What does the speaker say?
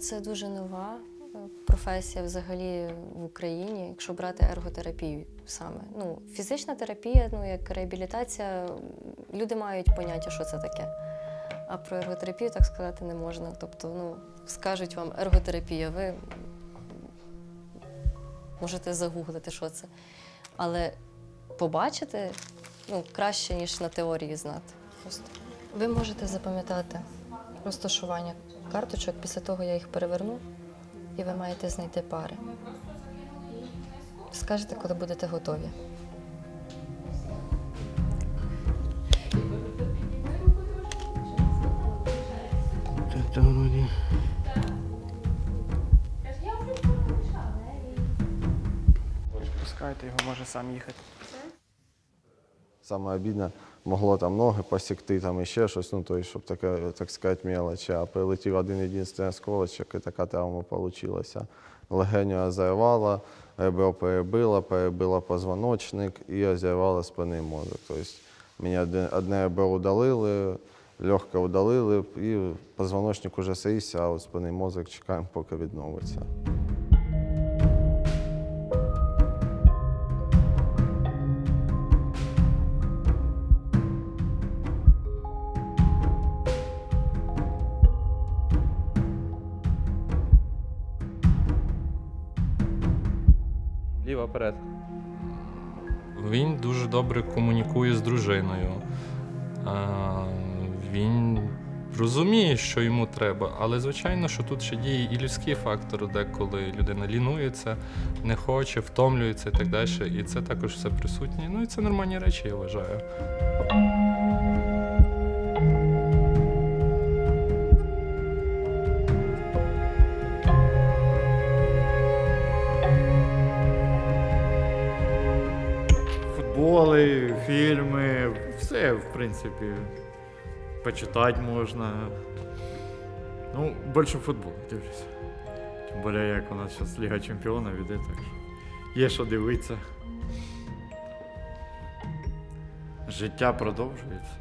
це дуже нова е, професія взагалі в Україні, якщо брати ерготерапію саме. Ну, фізична терапія, ну як реабілітація, люди мають поняття, що це таке. А про ерготерапію так сказати не можна. Тобто, ну, скажуть вам ерготерапія, ви можете загуглити, що це. Але побачити ну, краще, ніж на теорії знати. Просто. Ви можете запам'ятати розташування карточок після того, я їх переверну, і ви маєте знайти пари. Скажете, коли будете готові. Пускайте його, може сам їхати. Саме обідне, могло там ноги посікти, там іще щось, ну, то, щоб таке, так сказати, мелочі. А прилетів один єдиний осколочок, і така травма вийшла. Легеню озірвало, ребро перебило, перебило позвоночник і озірвало спинний мозок. Тобто мені одне, ребро удалили, легке удалили, і позвоночник уже срісся, а от спинний мозок чекаємо, поки відновиться. Ліва вперед. Він дуже добре комунікує з дружиною. Він розуміє, що йому треба, але звичайно, що тут ще діє і людський фактор, деколи людина лінується, не хоче, втомлюється і так далі. І це також все присутнє. Ну і це нормальні речі, я вважаю. Футболи, фільми, все, в принципі. Почитати можна. Ну, більше футбол дивлюся. Тим більше, як у нас зараз Ліга Чемпіонів іде, так що є що дивитися. Життя продовжується.